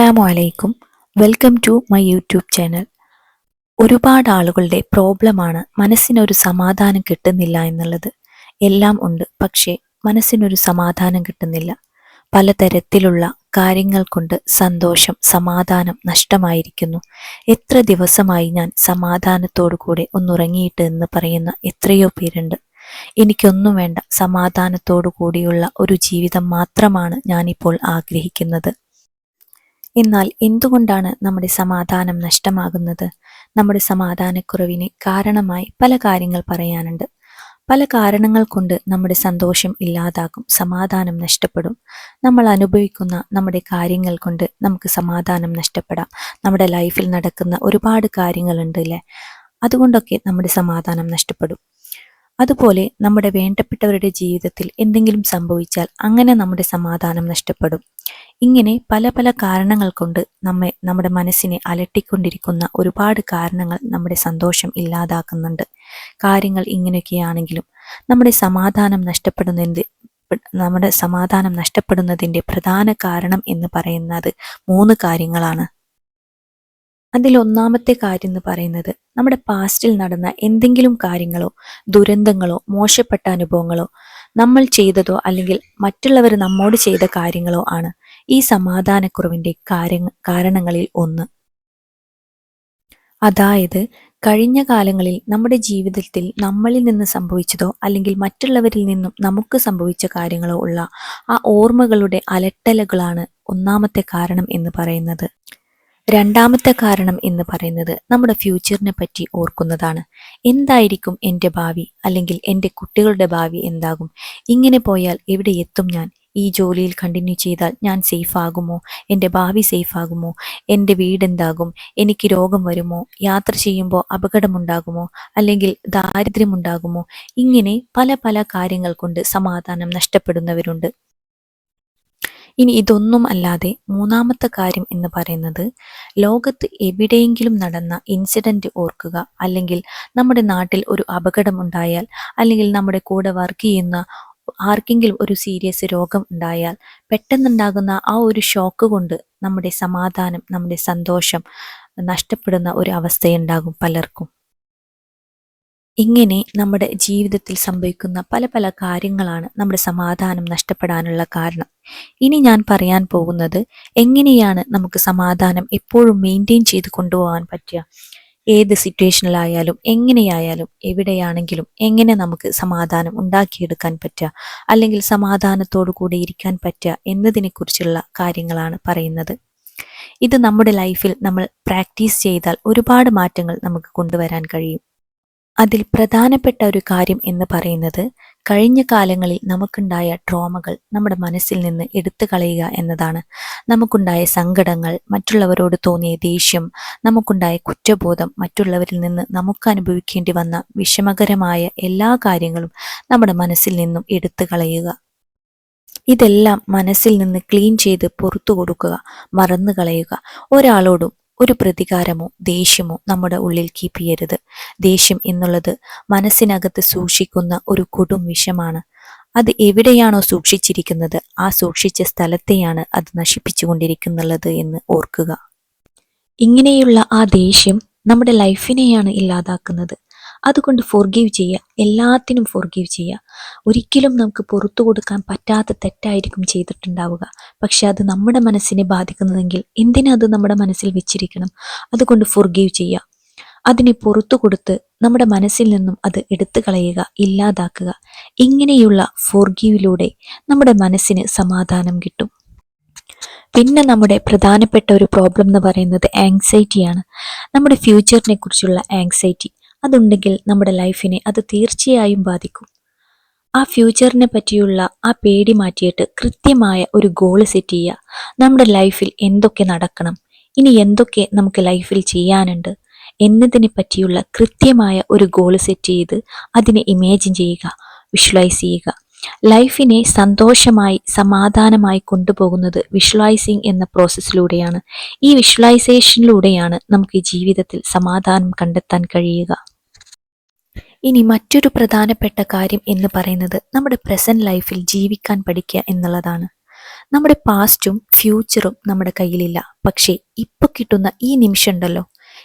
അസ്സലാമു അലൈക്കും. Welcome to my YouTube channel. ഒരുപാട് ആളുകളുടെ പ്രോബ്ലമാണ് മനസ്സിനൊരു സമാധാനം കിട്ടുന്നില്ല എന്നുള്ളത്. എല്ലാം ഉണ്ട് പക്ഷേ മനസ്സിനൊരു സമാധാനം കിട്ടുന്നില്ല. പലതരത്തിലുള്ള കാര്യങ്ങൾ കൊണ്ട് സന്തോഷം സമാധാനം നഷ്ടമായിരിക്കുന്നു. എത്ര ദിവസമായി ഞാൻ സമാധാനത്തോടു കൂടെ ഒന്നുറങ്ങിയിട്ട് എന്ന് പറയുന്ന എത്രയോ പേരുണ്ട്. എനിക്കൊന്നും വേണ്ട സമാധാനത്തോടു കൂടിയുള്ള ഒരു ജീവിതം മാത്രമാണ് ഞാനിപ്പോൾ ആഗ്രഹിക്കുന്നത്. എന്നാൽ എന്തുകൊണ്ടാണ് നമ്മുടെ സമാധാനം നഷ്ടമാകുന്നത്? നമ്മുടെ സമാധാനക്കുറവിന് കാരണമായി പല കാര്യങ്ങൾ പറയാനുണ്ട്. പല കാരണങ്ങൾ കൊണ്ട് നമ്മുടെ സന്തോഷം ഇല്ലാതാകും സമാധാനം നഷ്ടപ്പെടും. നമ്മൾ അനുഭവിക്കുന്ന നമ്മുടെ കാര്യങ്ങൾ കൊണ്ട് നമുക്ക് സമാധാനം നഷ്ടപ്പെടാം. നമ്മുടെ ലൈഫിൽ നടക്കുന്ന ഒരുപാട് കാര്യങ്ങളുണ്ട് അല്ലേ അതുകൊണ്ടൊക്കെ നമ്മുടെ സമാധാനം നഷ്ടപ്പെടും. അതുപോലെ നമ്മുടെ വേണ്ടപ്പെട്ടവരുടെ ജീവിതത്തിൽ എന്തെങ്കിലും സംഭവിച്ചാൽ അങ്ങനെ നമ്മുടെ സമാധാനം നഷ്ടപ്പെടും. ഇങ്ങനെ പല പല കാരണങ്ങൾ കൊണ്ട് നമ്മെ നമ്മുടെ മനസ്സിനെ അലട്ടിക്കൊണ്ടിരിക്കുന്ന ഒരുപാട് കാരണങ്ങൾ നമ്മുടെ സന്തോഷം ഇല്ലാതാക്കുന്നുണ്ട്. കാര്യങ്ങൾ ഇങ്ങനെയൊക്കെയാണെങ്കിലും നമ്മുടെ സമാധാനം നഷ്ടപ്പെടുന്നതിന്റെ നമ്മുടെ സമാധാനം നഷ്ടപ്പെടുന്നതിന്റെ പ്രധാന കാരണം എന്ന് പറയുന്നത് മൂന്ന് കാര്യങ്ങളാണ്. അതിൽ ഒന്നാമത്തെ കാര്യം എന്ന് പറയുന്നത് നമ്മുടെ പാസ്റ്റിൽ നടന്ന എന്തെങ്കിലും കാര്യങ്ങളോ ദുരന്തങ്ങളോ മോശപ്പെട്ട അനുഭവങ്ങളോ നമ്മൾ ചെയ്തതോ അല്ലെങ്കിൽ മറ്റുള്ളവർ നമ്മോട് ചെയ്ത കാര്യങ്ങളോ ആണ് ഈ സമാധാനക്കുറവിന്റെ കാരണങ്ങളിൽ ഒന്ന്. അതായത് കഴിഞ്ഞ കാലങ്ങളിൽ നമ്മുടെ ജീവിതത്തിൽ നമ്മളിൽ നിന്ന് സംഭവിച്ചതോ അല്ലെങ്കിൽ മറ്റുള്ളവരിൽ നിന്നും നമുക്ക് സംഭവിച്ച കാര്യങ്ങളോ ഉള്ള ആ ഓർമ്മകളുടെ അലട്ടലുകളാണ് ഒന്നാമത്തെ കാരണം എന്ന് പറയുന്നത്. രണ്ടാമത്തെ കാരണം എന്ന് പറയുന്നത് നമ്മുടെ ഫ്യൂച്ചറിനെ പറ്റി ഓർക്കുന്നതാണ്. എന്തായിരിക്കും എന്റെ ഭാവി? അല്ലെങ്കിൽ എന്റെ കുട്ടികളുടെ ഭാവി എന്താകും? ഇങ്ങനെ പോയാൽ എവിടെ എത്തും ഞാൻ? ഈ ജോലിയിൽ കണ്ടിന്യൂ ചെയ്താൽ ഞാൻ സേഫ് ആകുമോ? എന്റെ ഭാവി സേഫ് ആകുമോ? എന്റെ വീടെന്താകും എനിക്ക് രോഗം വരുമോ? യാത്ര ചെയ്യുമ്പോൾ അപകടമുണ്ടാകുമോ? അല്ലെങ്കിൽ ദാരിദ്ര്യമുണ്ടാകുമോ? ഇങ്ങനെ പല പല കാര്യങ്ങൾ കൊണ്ട് സമാധാനം നഷ്ടപ്പെടുന്നവരുണ്ട്. ഇനി ഇതൊന്നും അല്ലാതെ മൂന്നാമത്തെ കാര്യം എന്ന് പറയുന്നത് ലോകത്ത് എവിടെയെങ്കിലും നടന്ന ഇൻസിഡന്റ് ഓർക്കുക. അല്ലെങ്കിൽ നമ്മുടെ നാട്ടിൽ ഒരു അപകടം ഉണ്ടായാൽ അല്ലെങ്കിൽ നമ്മുടെ കൂടെ വർക്ക് ചെയ്യുന്ന ആർക്കെങ്കിലും ഒരു സീരിയസ് രോഗം ഉണ്ടായാൽ പെട്ടെന്നുണ്ടാകുന്ന ആ ഒരു ഷോക്ക് കൊണ്ട് നമ്മുടെ സമാധാനം നമ്മുടെ സന്തോഷം നഷ്ടപ്പെടുന്ന ഒരു അവസ്ഥയുണ്ടാകും പലർക്കും. ഇങ്ങനെ നമ്മുടെ ജീവിതത്തിൽ സംഭവിക്കുന്ന പല പല കാര്യങ്ങളാണ് നമ്മുടെ സമാധാനം നഷ്ടപ്പെടാനുള്ള കാരണം. ഇനി ഞാൻ പറയാൻ പോകുന്നത് എങ്ങനെയാണ് നമുക്ക് സമാധാനം എപ്പോഴും മെയിന്റെയിൻ ചെയ്ത് കൊണ്ടുപോകാൻ പറ്റുക? ഏത് സിറ്റുവേഷനിലായാലും എങ്ങനെയായാലും എവിടെയാണെങ്കിലും എങ്ങനെ നമുക്ക് സമാധാനം ഉണ്ടാക്കിയെടുക്കാൻ പറ്റുക? അല്ലെങ്കിൽ സമാധാനത്തോടു കൂടി ഇരിക്കാൻ പറ്റുക എന്നതിനെക്കുറിച്ചുള്ള കാര്യങ്ങളാണ് പറയുന്നത്. ഇത് നമ്മുടെ ലൈഫിൽ നമ്മൾ പ്രാക്ടീസ് ചെയ്താൽ ഒരുപാട് മാറ്റങ്ങൾ നമുക്ക് കൊണ്ടുവരാൻ കഴിയും. അതിൽ പ്രധാനപ്പെട്ട ഒരു കാര്യം എന്ന് പറയുന്നത് കഴിഞ്ഞ കാലങ്ങളിൽ നമുക്കുണ്ടായ ട്രോമകൾ നമ്മുടെ മനസ്സിൽ നിന്ന് എടുത്തു കളയുക എന്നതാണ്. നമുക്കുണ്ടായ സങ്കടങ്ങൾ മറ്റുള്ളവരോട് തോന്നിയ ദേഷ്യം നമുക്കുണ്ടായ കുറ്റബോധം മറ്റുള്ളവരിൽ നിന്ന് നമുക്ക് അനുഭവിക്കേണ്ടി വന്ന വിഷമകരമായ എല്ലാ കാര്യങ്ങളും നമ്മുടെ മനസ്സിൽ നിന്നും എടുത്തു കളയുക. ഇതെല്ലാം മനസ്സിൽ നിന്ന് ക്ലീൻ ചെയ്ത് പുറത്തു കൊടുക്കുക മറന്നു കളയുക. ഒരാളോടും ഒരു പ്രതികാരമോ ദേഷ്യമോ നമ്മുടെ ഉള്ളിൽ കീപ്പ് ചെയ്യരുത്. ദേഷ്യം എന്നുള്ളത് മനസ്സിനകത്ത് സൂക്ഷിക്കുന്ന ഒരു കൊടും വിഷമാണ്. അത് എവിടെയാണോ സൂക്ഷിച്ചിരിക്കുന്നത് ആ സൂക്ഷിച്ച സ്ഥലത്തെയാണ് അത് നശിപ്പിച്ചുകൊണ്ടിരിക്കുന്നുള്ളത് എന്ന് ഓർക്കുക. ഇങ്ങനെയുള്ള ആ ദേഷ്യം നമ്മുടെ ലൈഫിനെയാണ് ഇല്ലാതാക്കുന്നത്. അതുകൊണ്ട് ഫോർഗീവ് ചെയ്യുക. എല്ലാത്തിനും ഫോർഗീവ് ചെയ്യുക. ഒരിക്കലും നമുക്ക് പുറത്തു കൊടുക്കാൻ പറ്റാത്ത തെറ്റായിരിക്കും ചെയ്തിട്ടുണ്ടാവുക. പക്ഷെ അത് നമ്മുടെ മനസ്സിനെ ബാധിക്കുന്നതെങ്കിൽ എന്തിനാ അത് നമ്മുടെ മനസ്സിൽ വെച്ചിരിക്കണം? അതുകൊണ്ട് ഫോർഗീവ് ചെയ്യുക. അതിനെ പുറത്തു കൊടുത്ത് നമ്മുടെ മനസ്സിൽ നിന്നും അത് എടുത്തു കളയുക ഇല്ലാതാക്കുക. ഇങ്ങനെയുള്ള ഫോർഗീവിലൂടെ നമ്മുടെ മനസ്സിന് സമാധാനം കിട്ടും. പിന്നെ നമ്മുടെ പ്രധാനപ്പെട്ട ഒരു പ്രോബ്ലം എന്ന് പറയുന്നത് ആങ്സൈറ്റിയാണ് നമ്മുടെ ഫ്യൂച്ചറിനെ കുറിച്ചുള്ള ആങ്സൈറ്റി അതുണ്ടെങ്കിൽ നമ്മുടെ ലൈഫിനെ അത് തീർച്ചയായും ബാധിക്കും. ആ ഫ്യൂച്ചറിനെ പറ്റിയുള്ള ആ പേടി മാറ്റിയിട്ട് കൃത്യമായ ഒരു ഗോൾ സെറ്റ് ചെയ്യുക. നമ്മുടെ ലൈഫിൽ എന്തൊക്കെ നടക്കണം? ഇനി എന്തൊക്കെ നമുക്ക് ലൈഫിൽ ചെയ്യാനുണ്ട്? എന്നതിനെ പറ്റിയുള്ള കൃത്യമായ ഒരു ഗോൾ സെറ്റ് ചെയ്ത് അതിനെ ഇമേജിൻ ചെയ്യുക വിഷ്വലൈസ് ചെയ്യുക. ലൈഫിനെ സന്തോഷമായി സമാധാനമായി കൊണ്ടുപോകുന്നത് വിഷ്വലൈസിങ് എന്ന പ്രോസസ്സിലൂടെയാണ് ഈ വിഷ്വലൈസേഷനിലൂടെയാണ് നമുക്ക് ജീവിതത്തിൽ സമാധാനം കണ്ടെത്താൻ കഴിയുക. ഇനി മറ്റൊരു പ്രധാനപ്പെട്ട കാര്യം എന്ന് പറയുന്നത് നമ്മുടെ പ്രസന്റ് ലൈഫിൽ ജീവിക്കാൻ പഠിക്കുക എന്നുള്ളതാണ്. നമ്മുടെ പാസ്റ്റും ഫ്യൂച്ചറും നമ്മുടെ കയ്യിലില്ല. പക്ഷേ ഇപ്പൊ കിട്ടുന്ന ഈ നിമിഷം ഉണ്ടല്ലോ.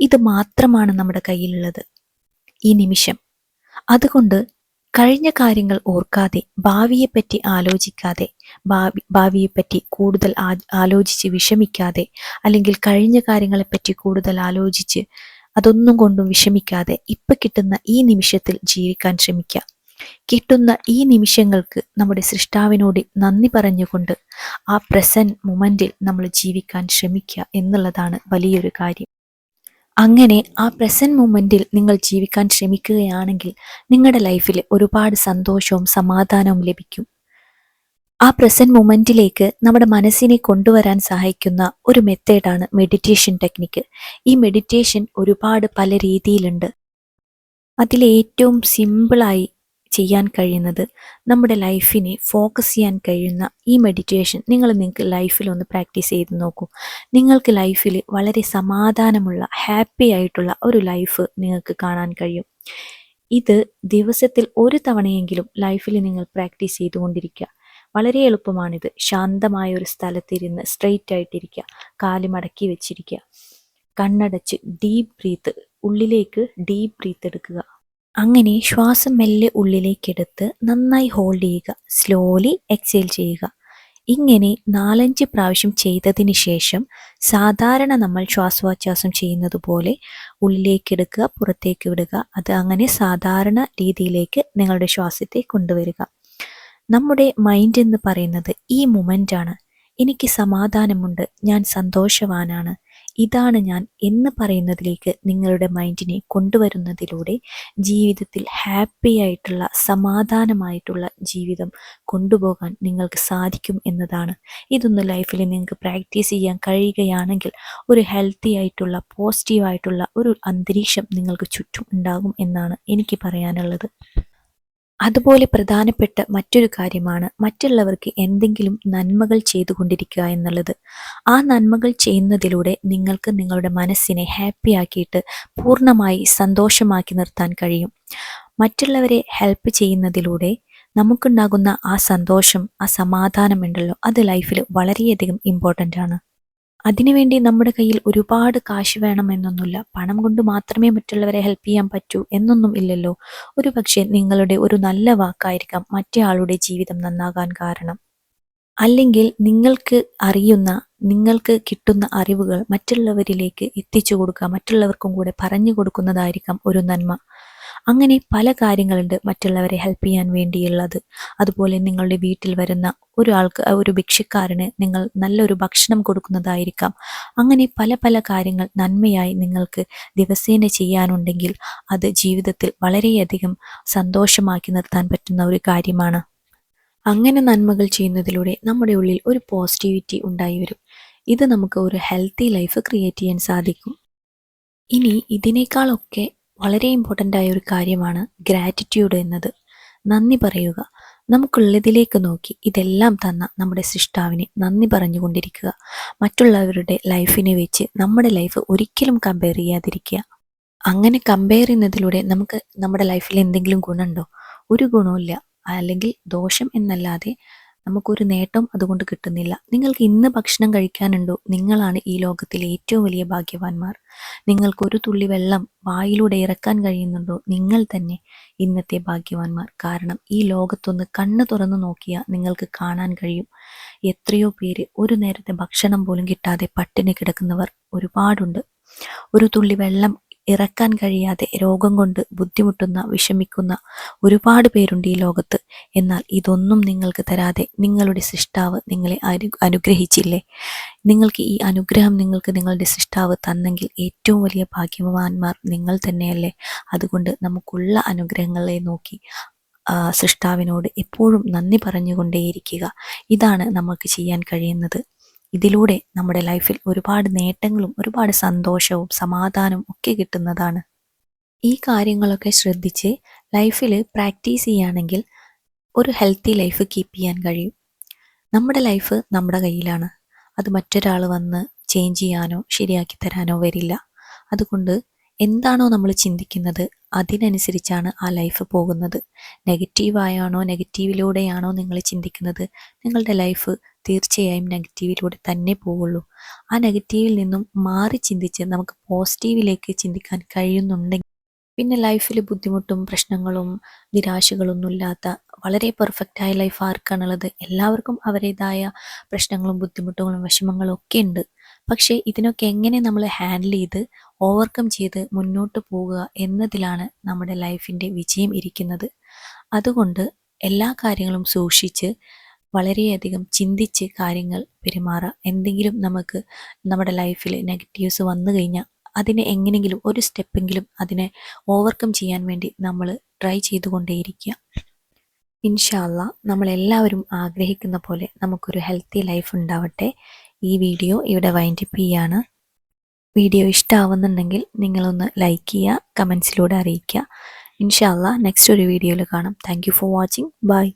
ഇത് മാത്രമാണ് നമ്മുടെ കയ്യിലുള്ളത്. ഈ നിമിഷം. അതുകൊണ്ട് കഴിഞ്ഞ കാര്യങ്ങൾ ഓർക്കാതെ ഭാവിയെപ്പറ്റി ആലോചിക്കാതെ ഭാവി ഭാവിയെപ്പറ്റി കൂടുതൽ ആലോചിച്ച് വിഷമിക്കാതെ അല്ലെങ്കിൽ കഴിഞ്ഞ കാര്യങ്ങളെപ്പറ്റി കൂടുതൽ ആലോചിച്ച് അതൊന്നും കൊണ്ടും വിഷമിക്കാതെ ഇപ്പൊ കിട്ടുന്ന ഈ നിമിഷത്തിൽ ജീവിക്കാൻ ശ്രമിക്കുക കിട്ടുന്ന ഈ നിമിഷങ്ങൾക്ക് നമ്മുടെ സൃഷ്ടാവിനോട് നന്ദി പറഞ്ഞുകൊണ്ട് ആ പ്രസന്റ് മൊമെന്റിൽ നമ്മൾ ജീവിക്കാൻ ശ്രമിക്കുക എന്നുള്ളതാണ് വലിയൊരു കാര്യം. അങ്ങനെ ആ പ്രസന്റ് മൊമെന്റിൽ നിങ്ങൾ ജീവിക്കാൻ ശ്രമിക്കുകയാണെങ്കിൽ നിങ്ങളുടെ ലൈഫിൽ ഒരുപാട് സന്തോഷവും സമാധാനവും ലഭിക്കും. ആ പ്രസന്റ് മൊമെന്റിലേക്ക് നമ്മുടെ മനസ്സിനെ കൊണ്ടുവരാൻ സഹായിക്കുന്ന ഒരു മെത്തേഡാണ് മെഡിറ്റേഷൻ ടെക്നിക്ക് ഈ മെഡിറ്റേഷൻ ഒരുപാട് പല രീതിയിലുണ്ട്. അതിലേറ്റവും സിമ്പിളായി ചെയ്യാൻ കഴിയുന്നത് നമ്മുടെ ലൈഫിനെ ഫോക്കസ് ചെയ്യാൻ കഴിയുന്ന ഈ മെഡിറ്റേഷൻ നിങ്ങൾ നിങ്ങൾക്ക് ലൈഫിൽ ഒന്ന് പ്രാക്ടീസ് ചെയ്ത് നോക്കൂ. നിങ്ങൾക്ക് ലൈഫിൽ വളരെ സമാധാനമുള്ള ഹാപ്പി ആയിട്ടുള്ള ഒരു ലൈഫ് നിങ്ങൾക്ക് കാണാൻ കഴിയും. ഇത് ദിവസത്തിൽ ഒരു തവണയെങ്കിലും ലൈഫിൽ നിങ്ങൾ പ്രാക്ടീസ് ചെയ്തുകൊണ്ടിരിക്കുക. വളരെ എളുപ്പമാണിത്. ശാന്തമായ ഒരു സ്ഥലത്തിരുന്ന് സ്ട്രെയിറ്റ് ആയിട്ടിരിക്കുക കാൽ മടക്കി വെച്ചിരിക്കുക കണ്ണടച്ച് ഡീപ്പ് ബ്രീത്ത് ഉള്ളിലേക്ക് ഡീപ്പ് ബ്രീത്ത് എടുക്കുക. അങ്ങനെ ശ്വാസം മെല്ലെ ഉള്ളിലേക്കെടുത്ത് നന്നായി ഹോൾഡ് ചെയ്യുക. സ്ലോലി എക്സേൽ ചെയ്യുക. ഇങ്ങനെ നാലഞ്ച് പ്രാവശ്യം ചെയ്തതിന് ശേഷം സാധാരണ നമ്മൾ ശ്വാസോച്ഛ്വാസം ചെയ്യുന്നത് പോലെ ഉള്ളിലേക്കെടുക്കുക പുറത്തേക്ക് വിടുക. അത് അങ്ങനെ സാധാരണ രീതിയിലേക്ക് നിങ്ങളുടെ ശ്വാസത്തെ കൊണ്ടുവരിക. നമ്മുടെ മൈൻഡ് എന്ന് പറയുന്നത് ഈ ആണ്. എനിക്ക് സമാധാനമുണ്ട്. ഞാൻ സന്തോഷവാനാണ്. ഇതാണ് ഞാൻ എന്ന് പറയുന്നതിലേക്ക് നിങ്ങളുടെ മൈൻഡിനെ കൊണ്ടുവരുന്നതിലൂടെ ജീവിതത്തിൽ ഹാപ്പി ആയിട്ടുള്ള സമാധാനമായിട്ടുള്ള ജീവിതം കൊണ്ടുപോകാൻ നിങ്ങൾക്ക് സാധിക്കും എന്നതാണ്. ഇതൊന്ന് ലൈഫിൽ നിങ്ങൾക്ക് പ്രാക്ടീസ് ചെയ്യാൻ കഴിയുകയാണെങ്കിൽ ഒരു ഹെൽത്തി ആയിട്ടുള്ള പോസിറ്റീവായിട്ടുള്ള ഒരു അന്തരീക്ഷം നിങ്ങൾക്ക് ചുറ്റും ഉണ്ടാകും എന്നാണ് എനിക്ക് പറയാനുള്ളത്. അതുപോലെ പ്രധാനപ്പെട്ട മറ്റൊരു കാര്യമാണ് മറ്റുള്ളവർക്ക് എന്തെങ്കിലും നന്മകൾ ചെയ്തുകൊണ്ടിരിക്കുക എന്നുള്ളത്. ആ നന്മകൾ ചെയ്യുന്നതിലൂടെ നിങ്ങൾക്ക് നിങ്ങളുടെ മനസ്സിനെ ഹാപ്പിയാക്കിയിട്ട് പൂർണമായി സന്തോഷമാക്കി നിർത്താൻ കഴിയും. മറ്റുള്ളവരെ ഹെൽപ്പ് ചെയ്യുന്നതിലൂടെ നമുക്കുണ്ടാകുന്ന ആ സന്തോഷം ആ സമാധാനമുണ്ടല്ലോ അത് ലൈഫിൽ വളരെയധികം ഇമ്പോർട്ടന്റ് ആണ്. അതിനുവേണ്ടി നമ്മുടെ കയ്യിൽ ഒരുപാട് കാശ് വേണമെന്നൊന്നുമില്ല. പണം കൊണ്ട് മാത്രമേ മറ്റുള്ളവരെ ഹെൽപ്പ് ചെയ്യാൻ പറ്റൂ എന്നൊന്നും ഇല്ലല്ലോ. ഒരു നിങ്ങളുടെ ഒരു നല്ല വാക്കായിരിക്കാം മറ്റേ ആളുടെ ജീവിതം നന്നാകാൻ കാരണം. അല്ലെങ്കിൽ നിങ്ങൾക്ക് അറിയുന്ന നിങ്ങൾക്ക് കിട്ടുന്ന അറിവുകൾ മറ്റുള്ളവരിലേക്ക് എത്തിച്ചു കൊടുക്കുക മറ്റുള്ളവർക്കും കൂടെ പറഞ്ഞു കൊടുക്കുന്നതായിരിക്കാം ഒരു നന്മ. അങ്ങനെ പല കാര്യങ്ങളുണ്ട് മറ്റുള്ളവരെ ഹെൽപ്പ് ചെയ്യാൻ വേണ്ടിയുള്ളത്. അതുപോലെ നിങ്ങളുടെ വീട്ടിൽ വരുന്ന ഒരാൾക്ക് ഒരു ഭിക്ഷക്കാരന് നിങ്ങൾ നല്ലൊരു ഭക്ഷണം കൊടുക്കുന്നതായിരിക്കാം. അങ്ങനെ പല പല കാര്യങ്ങൾ നന്മയായി നിങ്ങൾക്ക് ദിവസേന ചെയ്യാനുണ്ടെങ്കിൽ അത് ജീവിതത്തിൽ വളരെയധികം സന്തോഷമാക്കി നിർത്താൻ പറ്റുന്ന ഒരു കാര്യമാണ്. അങ്ങനെ നന്മകൾ ചെയ്യുന്നതിലൂടെ നമ്മുടെ ഉള്ളിൽ ഒരു പോസിറ്റിവിറ്റി ഉണ്ടായി വരും ഇത് നമുക്ക് ഒരു ഹെൽത്തി ലൈഫ് ക്രിയേറ്റ് ചെയ്യാൻ സാധിക്കും. ഇനി ഇതിനേക്കാളൊക്കെ വളരെ ഇമ്പോർട്ടന്റ് ആയ ഒരു കാര്യമാണ് ഗ്രാറ്റിറ്റ്യൂഡ് എന്നത്. നന്ദി പറയുക. നമുക്കുള്ളതിലേക്ക് നോക്കി ഇതെല്ലാം തന്ന നമ്മുടെ സൃഷ്ടാവിനെ നന്ദി പറഞ്ഞുകൊണ്ടിരിക്കുക. മറ്റുള്ളവരുടെ ലൈഫിനെ വെച്ച് നമ്മുടെ ലൈഫ് ഒരിക്കലും കമ്പയർ ചെയ്യാതിരിക്കുക. അങ്ങനെ കമ്പയർ ചെയ്യുന്നതിലൂടെ നമുക്ക് നമ്മുടെ ലൈഫിൽ എന്തെങ്കിലും ഗുണമുണ്ടോ? ഒരു ഗുണവും അല്ലെങ്കിൽ ദോഷം എന്നല്ലാതെ നമുക്കൊരു നേട്ടം അതുകൊണ്ട് കിട്ടുന്നില്ല. നിങ്ങൾക്ക് ഇന്ന് ഭക്ഷണം കഴിക്കാനുണ്ടോ? നിങ്ങളാണ് ഈ ലോകത്തിലെ ഏറ്റവും വലിയ ഭാഗ്യവാന്മാർ. നിങ്ങൾക്ക് ഒരു തുള്ളി വെള്ളം വായിലൂടെ ഇറക്കാൻ കഴിയുന്നുണ്ടോ? നിങ്ങൾ തന്നെ ഇന്നത്തെ ഭാഗ്യവാന്മാർ. കാരണം ഈ ലോകത്തൊന്ന് കണ്ണു തുറന്നു നോക്കിയാൽ നിങ്ങൾക്ക് കാണാൻ കഴിയും. എത്രയോ പേര് ഒരു നേരത്തെ ഭക്ഷണം പോലും കിട്ടാതെ പട്ടിണി കിടക്കുന്നവർ ഒരുപാടുണ്ട്. ഒരു തുള്ളി വെള്ളം ഇറക്കാൻ കഴിയാതെ രോഗം കൊണ്ട് ബുദ്ധിമുട്ടുന്ന വിഷമിക്കുന്ന ഒരുപാട് പേരുണ്ട് ഈ ലോകത്ത്. എന്നാൽ ഇതൊന്നും നിങ്ങൾക്ക് തരാതെ നിങ്ങളുടെ സൃഷ്ടാവ് നിങ്ങളെ അനു അനുഗ്രഹിച്ചില്ലേ? നിങ്ങൾക്ക് ഈ അനുഗ്രഹം നിങ്ങൾക്ക് നിങ്ങളുടെ സൃഷ്ടാവ് തന്നെങ്കിൽ ഏറ്റവും വലിയ ഭാഗ്യവാന്മാർ നിങ്ങൾ തന്നെയല്ലേ? അതുകൊണ്ട് നമുക്കുള്ള അനുഗ്രഹങ്ങളെ നോക്കി സൃഷ്ടാവിനോട് എപ്പോഴും നന്ദി പറഞ്ഞുകൊണ്ടേയിരിക്കുക. ഇതാണ് നമുക്ക് ചെയ്യാൻ കഴിയുന്നത്. ഇതിലൂടെ നമ്മുടെ ലൈഫിൽ ഒരുപാട് നേട്ടങ്ങളും ഒരുപാട് സന്തോഷവും സമാധാനവും ഒക്കെ കിട്ടുന്നതാണ്. ഈ കാര്യങ്ങളൊക്കെ ശ്രദ്ധിച്ച് ലൈഫിൽ പ്രാക്ടീസ് ചെയ്യുകയാണെങ്കിൽ ഒരു ഹെൽത്തി ലൈഫ് കീപ്പ് ചെയ്യാൻ കഴിയും. നമ്മുടെ ലൈഫ് നമ്മുടെ കയ്യിലാണ്. അത് മറ്റൊരാൾ വന്ന് ചേഞ്ച് ചെയ്യാനോ ശരിയാക്കി തരാനോ വരില്ല. അതുകൊണ്ട് എന്താണോ നമ്മൾ ചിന്തിക്കുന്നത് അതിനനുസരിച്ചാണ് ആ ലൈഫ് പോകുന്നത്. നെഗറ്റീവായാണോ നെഗറ്റീവിലൂടെയാണോ നിങ്ങൾ ചിന്തിക്കുന്നത്? നിങ്ങളുടെ ലൈഫ് തീർച്ചയായും നെഗറ്റീവിലൂടെ തന്നെ പോവുള്ളൂ ആ നെഗറ്റീവിൽ നിന്നും മാറി ചിന്തിച്ച് നമുക്ക് പോസിറ്റീവിലേക്ക് ചിന്തിക്കാൻ കഴിയുന്നുണ്ടെങ്കിൽ പിന്നെ ലൈഫിൽ ബുദ്ധിമുട്ടും പ്രശ്നങ്ങളും നിരാശകളൊന്നും ഇല്ലാത്ത വളരെ പെർഫെക്റ്റായ ലൈഫ് ആർക്കാണുള്ളത്? എല്ലാവർക്കും അവരുടേതായ പ്രശ്നങ്ങളും ബുദ്ധിമുട്ടുകളും വിഷമങ്ങളും ഒക്കെ ഉണ്ട്. പക്ഷേ ഇതിനൊക്കെ എങ്ങനെ നമ്മൾ ഹാൻഡിൽ ചെയ്ത് ഓവർകം ചെയ്ത് മുന്നോട്ട് പോവുക എന്നതിലാണ് നമ്മുടെ ലൈഫിന്റെ വിജയം ഇരിക്കുന്നത്. അതുകൊണ്ട് എല്ലാ കാര്യങ്ങളും സൂക്ഷിച്ച് വളരെയധികം ചിന്തിച്ച് കാര്യങ്ങൾ പെരുമാറുക. എന്തെങ്കിലും നമുക്ക് നമ്മുടെ ലൈഫിൽ നെഗറ്റീവ്സ് വന്നു കഴിഞ്ഞാൽ അതിനെ എങ്ങനെയെങ്കിലും ഒരു സ്റ്റെപ്പെങ്കിലും അതിനെ ഓവർകം ചെയ്യാൻ വേണ്ടി നമ്മൾ ട്രൈ ചെയ്തുകൊണ്ടേയിരിക്കുക. ഇൻഷാല്ല നമ്മളെല്ലാവരും ആഗ്രഹിക്കുന്ന പോലെ നമുക്കൊരു ഹെൽത്തി ലൈഫ് ഉണ്ടാവട്ടെ. ഈ വീഡിയോ ഇവിടെ വൈൻഡപ്പ് ചെയ്യാണ്. വീഡിയോ ഇഷ്ടമാവുന്നുണ്ടെങ്കിൽ നിങ്ങളൊന്ന് ലൈക്ക് ചെയ്യുക കമൻസിലൂടെ അറിയിക്കുക. ഇൻഷാല്ല നെക്സ്റ്റ് ഒരു വീഡിയോയിൽ കാണാം. Thank for watching bye